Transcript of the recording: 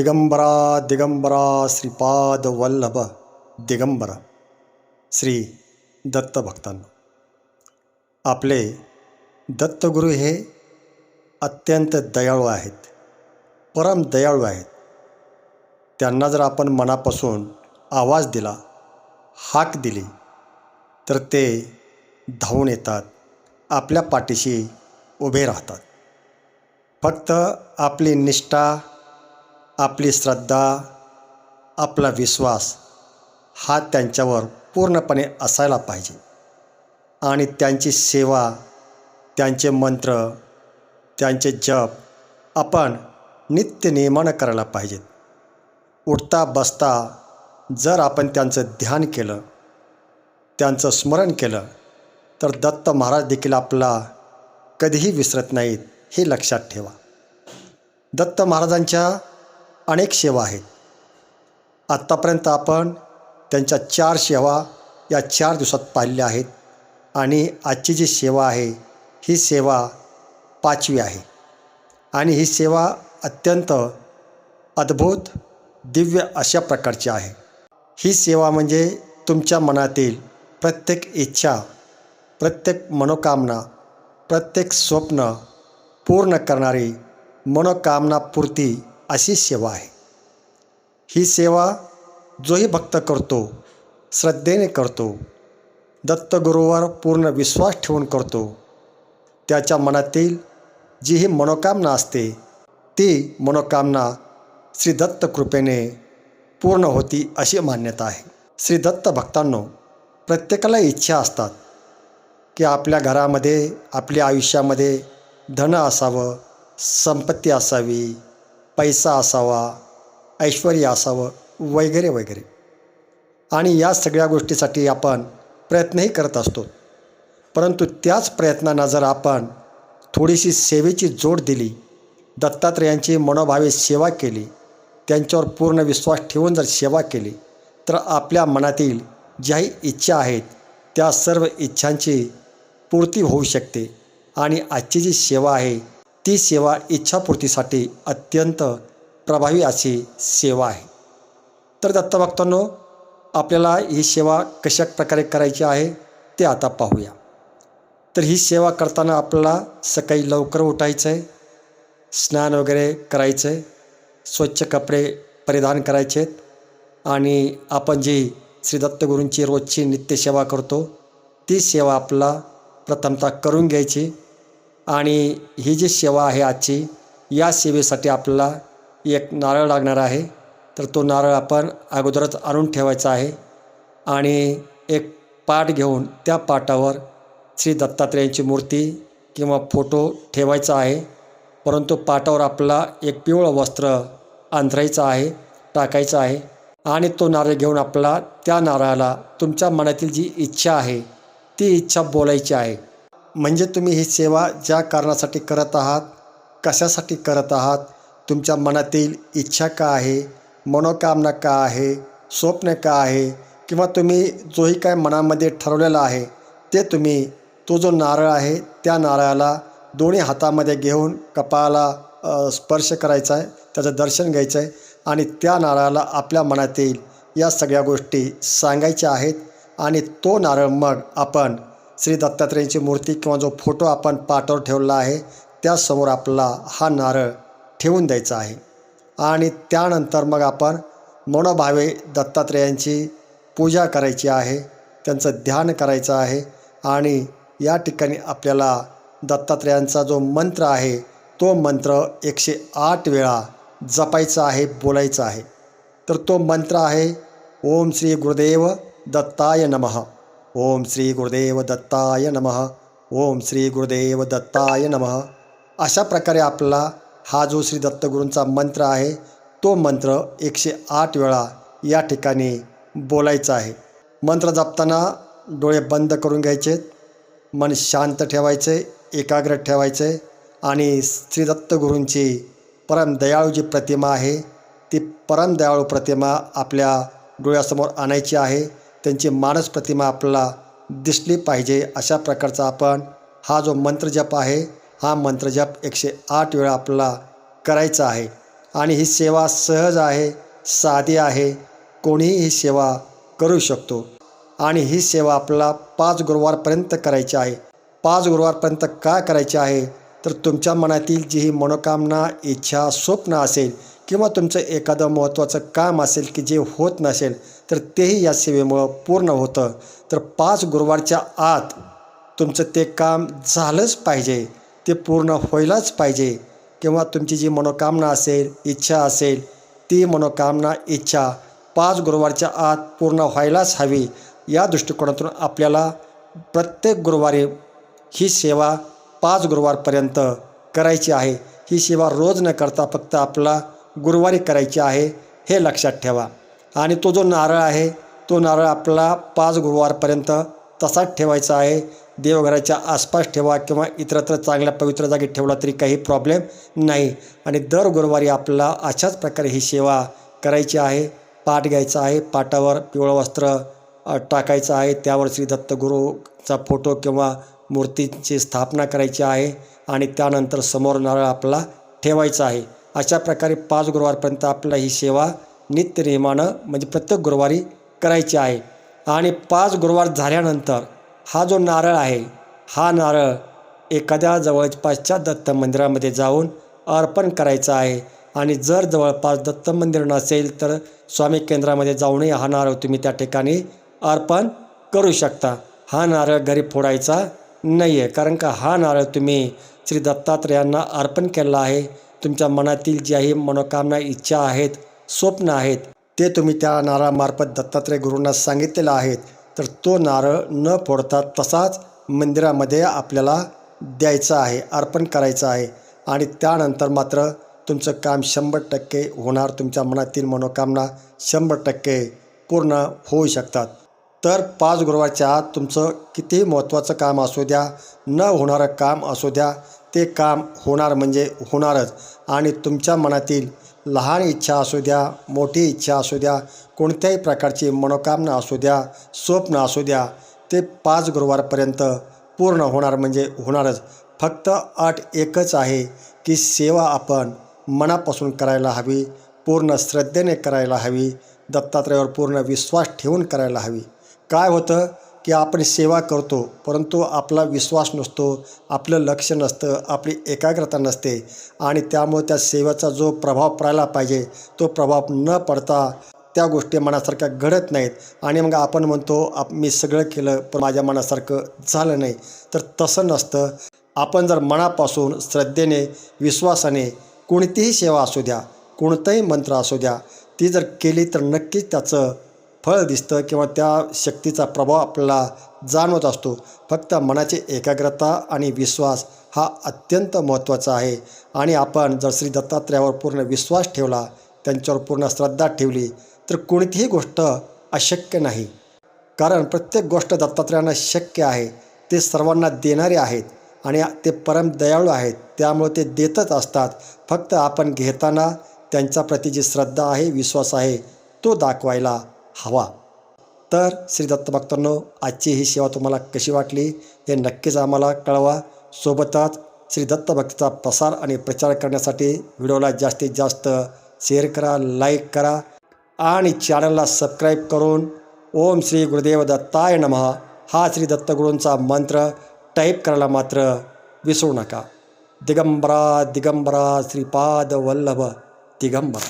दिगंबरा दिगंबरा श्रीपाद वल्लभ दिगंबरा श्री दत्तभक्तांनो. आपले दत्तगुरू हे अत्यंत दयाळू आहेत परम दयाळू आहेत. त्यांना जर आपण मनापासून आवाज दिला हाक दिली तर ते धावून येतात आपल्या पाठीशी उभे राहतात. फक्त आपली निष्ठा आपली श्रद्धा आपला विश्वास हा त्यांच्यावर पूर्णपणे असायला पाहिजे. आणि त्यांची सेवा त्यांचे मंत्र त्यांचे जप आपण नित्य नियमानं करायला पाहिजेत. उठता बसता जर आपण त्यांचं ध्यान केलं त्यांचं स्मरण केलं तर दत्त महाराज देखील आपला कधीही विसरत नाहीत हे लक्षात ठेवा. दत्त महाराजांच्या अनेक सेवा आहेत. आत्तापर्यंत आपण त्यांच्या चार सेवा या चार दिवसात पाहिल्या आहेत आणि आजची जी सेवा आहे ही सेवा पाचवी आहे. आणि ही सेवा अत्यंत अद्भुत दिव्य अशा प्रकारची आहे. ही सेवा म्हणजे तुमच्या मनातील प्रत्येक इच्छा प्रत्येक मनोकामना प्रत्येक स्वप्न पूर्ण करणारी मनोकामनापूर्ती अशी सेवा आहे. ही सेवा जोही भक्त करतो श्रद्धेने करतो दत्तगुरूवर पूर्ण विश्वास ठेवून करतो. त्याच्या मनातील जी ही मनोकामना असते ती मनोकामना श्री दत्त कृपेने पूर्ण होती अशी मान्यता आहे. श्री दत्त भक्तांनो प्रत्येकाला इच्छा असतात की आपल्या घरामध्ये आपल्या आयुष्यामध्ये धन असावं संपत्ती असावी पैसा असावा ऐश्वर असावं वगैरे वगैरे. आणि या सगळ्या गोष्टीसाठी आपण प्रयत्नही करत असतो. परंतु त्याच प्रयत्नांना जर आपण थोडीशी सेवेची जोड दिली दत्तात्रेयांची मनोभावे सेवा केली त्यांच्यावर पूर्ण विश्वास ठेवून जर सेवा केली तर आपल्या मनातील ज्याही इच्छा आहेत त्या सर्व इच्छांची पूर्ती होऊ शकते. आणि आजची जी सेवा आहे ती सेवा इच्छापूर्तीसाठी अत्यंत प्रभावी अशी सेवा आहे. तर दत्तभक्तांनो आपल्याला ही सेवा कशा प्रकारे करायची आहे ते आता पाहूया. तर ही सेवा करताना आपल्याला सकाळी लवकर उठायचं आहे स्नान वगैरे करायचं आहे स्वच्छ कपडे परिधान करायचे आहेत आणि आपण जी श्री दत्तगुरूंची रोजची नित्यसेवा करतो ती सेवा आपला प्रथमतः करून घ्यायची. आणि ही जी सेवा आहे आजची या सेवेसाठी आपल्याला एक नारळ लागणार आहे. तर तो नारळ आपण अगोदरच आणून ठेवायचा आहे आणि एक पाट घेऊन त्या पाटावर श्री दत्तात्रेयांची मूर्ती किंवा फोटो ठेवायचा आहे. परंतु पाटावर आपला एक पिवळं वस्त्र अंथरायचं आहे टाकायचं आहे आणि तो नारळ घेऊन आपला त्या नारळाला तुमच्या मनातील जी इच्छा आहे ती इच्छा बोलायची आहे. म्हणजे तुम्ही ही सेवा ज्या कारणासाठी करत आहात कशासाठी करत आहात तुमच्या मनातील इच्छा का आहे मनोकामना का आहे स्वप्न का आहे किंवा तुम्ही जोही काय मनामध्ये ठरवलेलं आहे ते तुम्ही तो जो नारळ आहे त्या नारळाला दोन्ही हातामध्ये घेऊन कपाळाला स्पर्श करायचा आहे त्याचं दर्शन घ्यायचं आहे आणि त्या नारळाला आपल्या मनातील या सगळ्या गोष्टी सांगायच्या आहेत आणि तो नारळ मग आपण श्री दत्तात्रेयांची मूर्ती किंवा जो फोटो आपण पाटावर ठेवला आहे त्यासमोर आपला हा नारळ ठेवून द्यायचा आहे. आणि त्यानंतर मग आपण मनोभावे दत्तात्रेयांची पूजा करायची आहे त्यांचं ध्यान करायचं आहे आणि या ठिकाणी आपल्याला दत्तात्रेयांचा जो मंत्र आहे तो मंत्र एकशे आठ वेळा जपायचा आहे बोलायचा आहे. तर तो मंत्र आहे ओम श्री गुरुदेव दत्ताय नमः. ओम श्री गुरुदेव दत्ताय नमः. ओम श्री गुरुदेव दत्ताय नमः. अशा प्रकारे आपला हा जो श्री दत्तगुरूंचा मंत्र आहे तो मंत्र एकशे आठ वेळा या ठिकाणी बोलायचा आहे. मंत्र जपताना डोळे बंद करून घ्यायचे मन शांत ठेवायचे एकाग्र ठेवायचे आणि श्री दत्तगुरूंची परम दयाळू जी प्रतिमा आहे ती परम दयाळू प्रतिमा आपल्या डोळ्यासमोर आणायची आहे. त्यांची मानस प्रतिमा आपल्याला दिसली पाहिजे अशा प्रकारचा आपण हा जो मंत्रजप आहे हा मंत्रजप एकशे आठ वेळा आपल्याला करायचा आहे. आणि ही सेवा सहज आहे साधी आहे कोणीही ही सेवा करू शकतो. आणि ही सेवा आपल्याला पाच गुरुवारपर्यंत करायची आहे. पाच गुरुवारपर्यंत का करायची आहे? तर तुमच्या मनातील जी ही मनोकामना इच्छा स्वप्न असेल किंवा तुमचं एखादं महत्त्वाचं काम असेल की जे होत नसेल तर तेही या सेवेमुळं पूर्ण होतं. तर पाच गुरुवारच्या आत तुमचं ते काम झालंच पाहिजे. ते पूर्ण व्हायलाच पाहिजे. किंवा तुमची जी मनोकामना असेल इच्छा असेल ती मनोकामना इच्छा पाच गुरुवारच्या आत पूर्ण व्हायलाच हवी. या दृष्टिकोनातून आपल्याला प्रत्येक गुरुवारी ही सेवा पाच गुरुवारपर्यंत करायची आहे. ही सेवा रोज न करता फक्त आपला गुरुवारी करायची आहे हे लक्षात ठेवा. आणि तो जो नारळ आहे तो नारळ आपला पाच गुरुवारपर्यंत तसाच ठेवायचा आहे. देवघराच्या आसपास ठेवा किंवा इतरत्र चांगल्या पवित्र जागी ठेवला तरी काही प्रॉब्लेम नाही. आणि दर गुरुवारी आपल्याला अशाच प्रकारे ही सेवा करायची आहे. पाठ घ्यायचा आहे पाटावर पिवळं वस्त्र टाकायचं आहे. त्यावर श्री दत्तगुरूचा फोटो किंवा मूर्तीची स्थापना करायची आहे. आणि त्यानंतर समोर नारळ आपला ठेवायचा आहे. अशा प्रकारे पाच गुरुवारपर्यंत आपल्याला ही सेवा नित्यनियमानं म्हणजे प्रत्येक गुरुवारी करायची आहे. आणि पाच गुरुवार झाल्यानंतर हा जो नारळ आहे हा नारळ एखाद्या जवळपासच्या दत्त मंदिरामध्ये जाऊन अर्पण करायचा आहे. आणि जर जवळपास दत्त मंदिर नसेल तर स्वामी केंद्रामध्ये जाऊनही हा नारळ तुम्ही त्या ठिकाणी अर्पण करू शकता. हा नारळ घरी फोडायचा नाही आहे कारण का हा नारळ तुम्ही श्री दत्तात्रयांना अर्पण केलेला आहे. तुमच्या मनातील ज्याही मनोकामना इच्छा आहेत स्वप्न आहेत ते तुम्ही त्या नारळामार्फत दत्तात्रय गुरूंना सांगितलेलं आहेत. तर तो नारळ न फोडता तसाच मंदिरामध्ये आपल्याला द्यायचा आहे अर्पण करायचं आहे. आणि त्यानंतर मात्र तुमचं काम शंभर टक्के होणार तुमच्या मनातील मनोकामना शंभर टक्के पूर्ण होऊ शकतात. तर पाच गुरुवारच्या आत तुमचं कितीही महत्त्वाचं काम असू द्या न होणारं काम असू द्या ते काम होणार म्हणजे होणारच. आणि तुमच्या मनातील लहान इच्छा असू द्या मोठी इच्छा असू द्या कोणत्याही प्रकारची मनोकामना असू द्या स्वप्न असू द्या ते पाच गुरुवारपर्यंत पूर्ण होणार म्हणजे होणारच. फक्त अट एकच आहे की सेवा आपण मनापासून करायला हवी पूर्ण श्रद्धेने करायला हवी दत्तात्रयावर पूर्ण विश्वास ठेवून करायला हवी. काय होतं? की आपण सेवा करतो परंतु आपला विश्वास नसतो आपलं लक्ष नसतं आपली एकाग्रता नसते आणि त्यामुळे त्या सेवेचा जो प्रभाव पडायला पाहिजे तो प्रभाव न पडता त्या गोष्टी मनासारख्या घडत नाहीत. आणि मग आपण म्हणतो आप मी सगळं केलं पण माझ्या मनासारखं झालं नाही. तर तसं नसतं. आपण जर मनापासून श्रद्धेने विश्वासाने कोणतीही सेवा असू द्या कोणताही मंत्र असू द्या ती जर केली तर नक्कीच त्याचं फळ दिसतं किंवा त्या शक्तीचा प्रभाव आपल्याला जाणवत असतो. फक्त मनाची एकाग्रता आणि विश्वास हा अत्यंत महत्त्वाचा आहे. आणि आपण जर श्री दत्तात्रयावर पूर्ण विश्वास ठेवला त्यांच्यावर पूर्ण श्रद्धा ठेवली तर कोणतीही गोष्ट अशक्य नाही. कारण प्रत्येक गोष्ट दत्तात्रयांना शक्य आहे. ते सर्वांना देणारे आहेत आणि ते परम दयाळू आहेत. त्यामुळे ते देतच असतात. फक्त आपण घेताना त्यांच्याप्रती जी श्रद्धा आहे विश्वास आहे तो दाखवायला हवा. तर श्री दत्त भक्तांनो आजची ही सेवा तुम्हाला कशी वाटली हे नक्कीच आम्हाला कळवा. सोबतच श्री दत्त भक्तीचा प्रसार आणि प्रचार करण्यासाठी व्हिडिओला जास्तीत जास्त शेअर करा लाईक करा आणि चॅनलला सबस्क्राईब करून ओम श्री गुरुदेव दत्ताय नमः हा श्री दत्तगुरूंचा मंत्र टाईप करायला मात्र विसरू नका. दिगंबरा दिगंबरा श्रीपाद वल्लभ दिगंबरा.